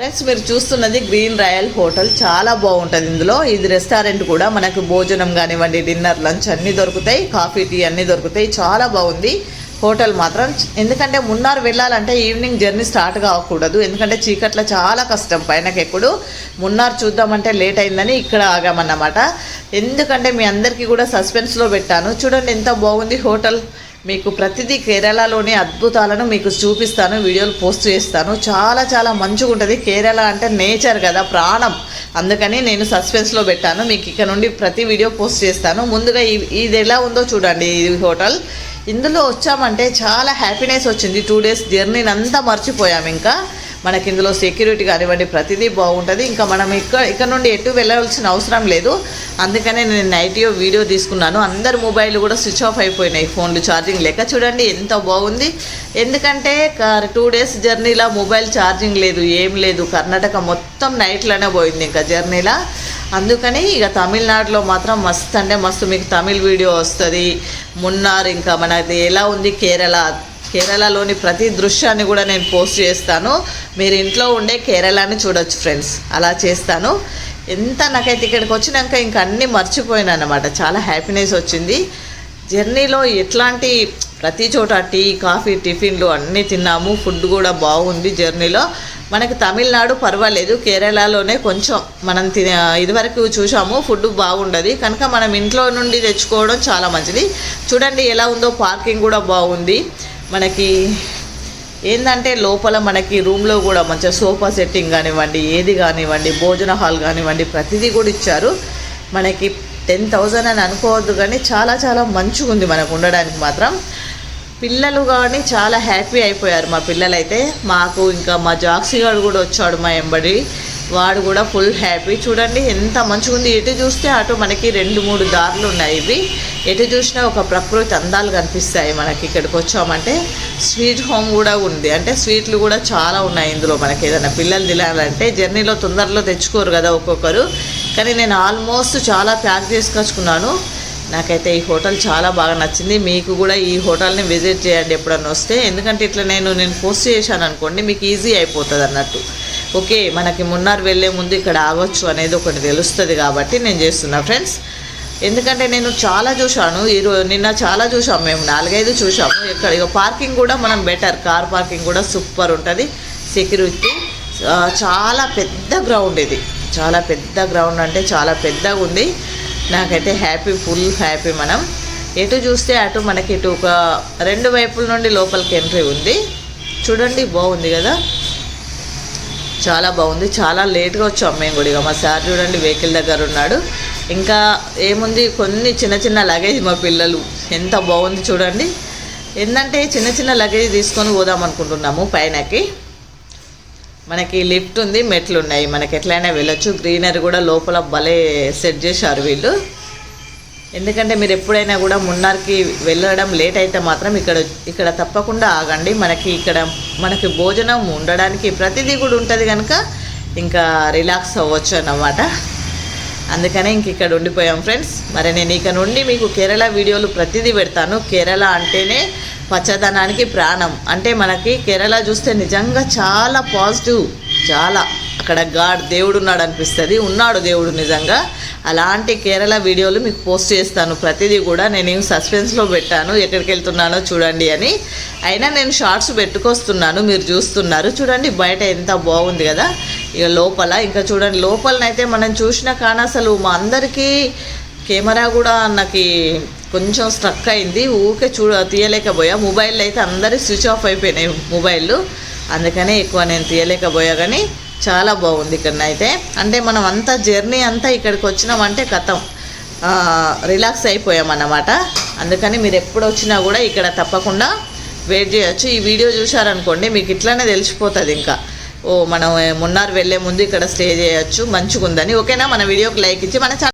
Friends మీరు చూస్తున్నది green royal hotel చాలా బాగుంటుంది ఇందులో. ఇది రెస్టారెంట్ కూడా మనకు భోజనం కానివ్వండి డిన్నర్ లంచ్ అన్నీ దొరుకుతాయి. కాఫీ టీ అన్నీ దొరుకుతాయి. చాలా బాగుంది. హోటల్ మాత్రం. ఎందుకంటే మున్నార్ వెళ్ళాలంటే ఈవినింగ్ జర్నీ స్టార్ట్ కాకూడదు. ఎందుకంటే చీకట్లో చాలా కష్టం పైనకి ఎప్పుడు. మున్నార్ చూద్దామంటే లేట్ అయిందని ఇక్కడ ఆగామన్నమాట. ఎందుకంటే మీ అందరికీ కూడా సస్పెన్స్లో పెట్టాను. చూడండి ఎంత బాగుంది హోటల్ మీకు ప్రతిదీ కేరళలోని అద్భుతాలను మీకు చూపిస్తాను వీడియోలు పోస్ట్ చేస్తాను. చాలా చాలా మంచిగా ఉంటుంది కేరళ అంటే నేచర్ కదా ప్రాణం. అందుకని నేను సస్పెన్స్లో పెట్టాను. మీకు ఇక్కడ నుండి ప్రతి వీడియో పోస్ట్ చేస్తాను. ముందుగా ఇది ఎలా ఉందో చూడండి ఈ హోటల్. ఇందులో వచ్చామంటే చాలా హ్యాపీనెస్ వచ్చింది. టూ డేస్ జర్నీని అంతా మర్చిపోయాం ఇంకా. మనకి ఇందులో సెక్యూరిటీ కానివ్వండి ప్రతిదీ బాగుంటుంది. ఇంకా మనం ఇక్కడ ఇక్కడ నుండి ఎటు వెళ్ళవలసిన అవసరం లేదు. అందుకనే నేను నైట్ వీడియో తీసుకున్నాను. అందరు మొబైల్ కూడా స్విచ్ ఆఫ్ అయిపోయినాయి. ఫోన్లు ఛార్జింగ్ లేక చూడండి ఎంత బాగుంది. ఎందుకంటే టూ డేస్ జర్నీలో మొబైల్ ఛార్జింగ్ లేదు ఏం లేదు. కర్ణాటక మొత్తం నైట్లోనే పోయింది ఇంకా జర్నీలో అందుకని ఇక తమిళనాడులో మాత్రం మస్తు అంటే మస్తు. మీకు తమిళ్ వీడియో వస్తుంది. మున్నార్ ఇంకా మనది ఎలా ఉంది? కేరళ కేరళలోని ప్రతి దృశ్యాన్ని కూడా నేను పోస్ట్ చేస్తాను. మీరు ఇంట్లో ఉండే కేరళని చూడొచ్చు ఫ్రెండ్స్. అలా చేస్తాను. ఎంత నాకైతే ఇక్కడికి వచ్చినాక ఇంకా అన్నీ మర్చిపోయాను అనమాట చాలా హ్యాపీనెస్ వచ్చింది. జర్నీలో ఎట్లాంటి ప్రతి చోట టీ కాఫీ టిఫిన్లు అన్నీ తిన్నాము. ఫుడ్ కూడా బాగుంది జర్నీలో. మనకి తమిళనాడు పర్వాలేదు. కేరళలోనే కొంచెం మనం తినే ఇదివరకు చూసాము ఫుడ్ బాగుండదు. కనుక మనం ఇంట్లో నుండి తెచ్చుకోవడం చాలా మంచిది. చూడండి ఎలా ఉందో పార్కింగ్ కూడా బాగుంది. మనకి ఏంటంటే లోపల మనకి రూమ్లో కూడా మంచిగా సోఫా సెట్టింగ్ కానివ్వండి ఏది కానివ్వండి భోజన హాల్ కానివ్వండి ప్రతిదీ కూడా ఇచ్చారు. మనకి టెన్ థౌజండ్ అని అనుకోవద్దు కానీ చాలా చాలా మంచిగా ఉంది మనకు ఉండడానికి మాత్రం. పిల్లలు కానీ చాలా హ్యాపీ అయిపోయారు మా పిల్లలైతే. మాకు ఇంకా మా జాక్సీ గారు కూడా వచ్చాడు మా ఎంబడి. వాడు కూడా ఫుల్ హ్యాపీ చూడండి ఎంత మంచిగా ఉంది. ఎటు చూస్తే అటు మనకి రెండు మూడు దారులు ఉన్నాయి ఇవి. ఎటు చూసినా ఒక ప్రకృతి అందాలు కనిపిస్తాయి మనకి ఇక్కడికి వచ్చామంటే. స్వీట్ హోమ్ కూడా ఉంది. అంటే స్వీట్లు కూడా చాలా ఉన్నాయి ఇందులో మనకి. ఏదైనా పిల్లలు తినాలంటే జర్నీలో తొందరలో తెచ్చుకోరు కదా ఒక్కొక్కరు. కానీ నేను ఆల్మోస్ట్ చాలా ప్యాక్ చేసుకొచ్చుకున్నాను. నాకైతే ఈ హోటల్ చాలా బాగా నచ్చింది. మీకు కూడా ఈ హోటల్ని విజిట్ చేయండి ఎప్పుడన్నా వస్తే. ఎందుకంటే ఇట్లా నేను నేను పోస్ట్ చేశాను అనుకోండి మీకు ఈజీ అయిపోతుంది అన్నట్టు ఓకే మనకి మున్నార్ వెళ్ళే ముందు ఇక్కడ ఆగొచ్చు అనేది ఒకటి తెలుస్తుంది కాబట్టి నేను చేస్తున్నా. ఫ్రెండ్స్ ఎందుకంటే నేను చాలా చూశాను. ఈరోజు నిన్న చాలా చూసాం మేము. నాలుగైదు చూసాము ఇక్కడ ఇక పార్కింగ్ కూడా మనం బెటర్ కార్ పార్కింగ్ కూడా సూపర్ ఉంటుంది. సెక్యూరిటీ చాలా పెద్ద గ్రౌండ్ ఇది. చాలా పెద్ద గ్రౌండ్ అంటే చాలా పెద్దగా ఉంది. నాకైతే హ్యాపీ ఫుల్ హ్యాపీ మనం. ఎటు చూస్తే అటు మనకి ఇటు ఒక రెండు వైపుల నుండి లోపలికి ఎంట్రీ ఉంది. చూడండి బాగుంది కదా? చాలా బాగుంది. చాలా లేట్గా వచ్చాం మేము కూడా ఇక. మా సార్ చూడండి వెహికల్ దగ్గర ఉన్నాడు. ఇంకా ఏముంది? కొన్ని చిన్న చిన్న లగేజ్ మా పిల్లలు. ఎంత బాగుంది చూడండి. ఏంటంటే చిన్న చిన్న లగేజ్ తీసుకొని పోదాం అనుకుంటున్నాము పైనకి. మనకి లిఫ్ట్ ఉంది మెట్లు ఉన్నాయి. మనకి ఎట్లయినా వెళ్ళొచ్చు. గ్రీనరీ కూడా లోపల భలే సెట్ చేశారు వీళ్ళు. ఎందుకంటే మీరు ఎప్పుడైనా కూడా మున్నార్కి వెళ్ళడం లేట్ అయితే మాత్రం ఇక్కడ ఇక్కడ తప్పకుండా ఆగండి. మనకి ఇక్కడ మనకి భోజనం ఉండడానికి ప్రతిదీ కూడా ఉంటుంది కనుక ఇంకా రిలాక్స్ అవ్వచ్చు అన్నమాట. అందుకనే ఇంక ఇక్కడ ఉండిపోయాం ఫ్రెండ్స్. మరి నేను ఇక నుండి మీకు కేరళ వీడియోలు ప్రతిదీ పెడతాను. కేరళ అంటేనే పచ్చదనానికి ప్రాణం. అంటే మనకి కేరళ చూస్తే నిజంగా చాలా పాజిటివ్ చాలా. అక్కడ గాడ్ దేవుడు ఉన్నాడు అనిపిస్తుంది. ఉన్నాడు దేవుడు నిజంగా. అలాంటి కేరళ వీడియోలు మీకు పోస్ట్ చేస్తాను. ప్రతిదీ కూడా నేను సస్పెన్స్లో పెట్టాను. ఎక్కడికి వెళ్తున్నానో చూడండి అని. అయినా నేను షార్ట్స్ పెట్టుకొస్తున్నాను. మీరు చూస్తున్నారు. చూడండి బయట ఎంత బాగుంది కదా. ఇక లోపల ఇంకా చూడండి లోపలనైతే మనం చూసినా కానీ అసలు మా అందరికీ కెమెరా కూడా నాకు కొంచెం స్ట్రక్ అయింది. ఊకే చూడ తీయలేకపోయా. మొబైల్ అయితే అందరి స్విచ్ ఆఫ్ అయిపోయినాయి. మొబైల్ అందుకనే ఎక్కువ నేను తీయలేకపోయా. కానీ చాలా బాగుంది ఇక్కడనైతే. అంటే మనం అంతా జర్నీ అంతా ఇక్కడికి వచ్చినామంటే కథం రిలాక్స్ అయిపోయామన్నమాట. అందుకని మీరు ఎప్పుడు వచ్చినా కూడా ఇక్కడ తప్పకుండా వెయిట్ చేయొచ్చు. ఈ వీడియో చూశారనుకోండి మీకు ఇట్లానే తెలిసిపోతుంది ఇంకా. ఓ మనం మున్నార్ వెళ్ళే ముందు ఇక్కడ స్టే చేయొచ్చు. మంచిగా ఉందని ఓకేనా? మన వీడియోకి లైక్ ఇచ్చి మన